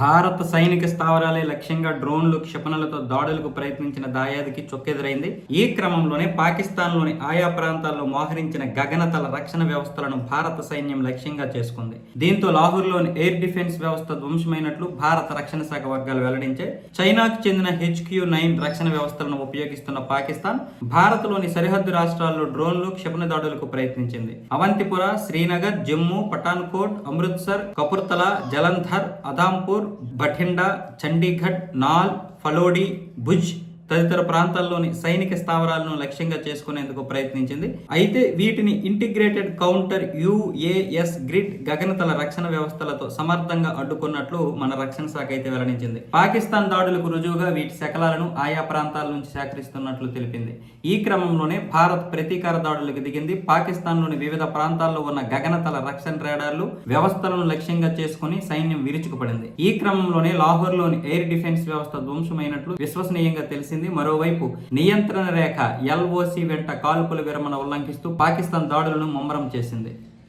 భారత సైనిక స్థావరాలే లక్ష్యంగా డ్రోన్లు క్షిపణులతో దాడులకు ప్రయత్నించిన దాయాదికి చొక్కెదురైంది. ఈ క్రమంలోనే పాకిస్తాన్లోని ఆయా ప్రాంతాల్లో మోహరించిన గగనతల రక్షణ వ్యవస్థలను భారత సైన్యం లక్ష్యంగా చేసుకుంది. దీంతో లాహోర్లోని ఎయిర్ డిఫెన్స్ వ్యవస్థ ధ్వంసమైనట్లు భారత రక్షణ శాఖ వర్గాలు వెల్లడించాయి చైనాకు చెందిన హెచ్క్యూ నైన్ రక్షణ వ్యవస్థలను ఉపయోగిస్తున్న పాకిస్తాన్ భారత్లోని సరిహద్దు రాష్ట్రాల్లో డ్రోన్లు క్షిపణి దాడులకు ప్రయత్నించింది. అవంతిపుర శ్రీనగర్ జమ్మూ పఠాన్కోట్ అమృత్సర్ కపుర్తల జలంధర్ அதாம்பூர் பட்டிண்டா சண்டிகட் னால் ஃபலோடி புஜ் తదితర ప్రాంతాల్లోని సైనిక స్థావరాలను లక్ష్యంగా చేసుకునేందుకు ప్రయత్నించింది. అయితే వీటిని ఇంటిగ్రేటెడ్ కౌంటర్ యుఏఎస్ గ్రిడ్ గగనతల రక్షణ వ్యవస్థలతో సమర్థంగా అడ్డుకున్నట్లు మన రక్షణ శాఖ అయితే వెల్లడించింది. పాకిస్తాన్ దాడులకు రుజువుగా వీటి శకలాలను ఆయా ప్రాంతాల నుంచి సేకరిస్తున్నట్లు తెలిపింది. ఈ క్రమంలోనే భారత్ ప్రతీకార దాడులకు దిగింది. పాకిస్తాన్లోని వివిధ ప్రాంతాల్లో ఉన్న గగనతల రక్షణ రాడార్లు వ్యవస్థలను లక్ష్యంగా చేసుకుని సైన్యం విరుచుకుపడింది. ఈ క్రమంలోనే లాహోర్లోని ఎయిర్ డిఫెన్స్ వ్యవస్థ ధ్వంసమైనట్లు విశ్వసనీయంగా తెలిసింది. మరోవైపు నియంత్రణ రేఖ ఎల్ఓసి వెంట కాల్పుల విరమణ ఉల్లంఘిస్తూ పాకిస్తాన్ దాడులను ముమ్మరం చేసింది.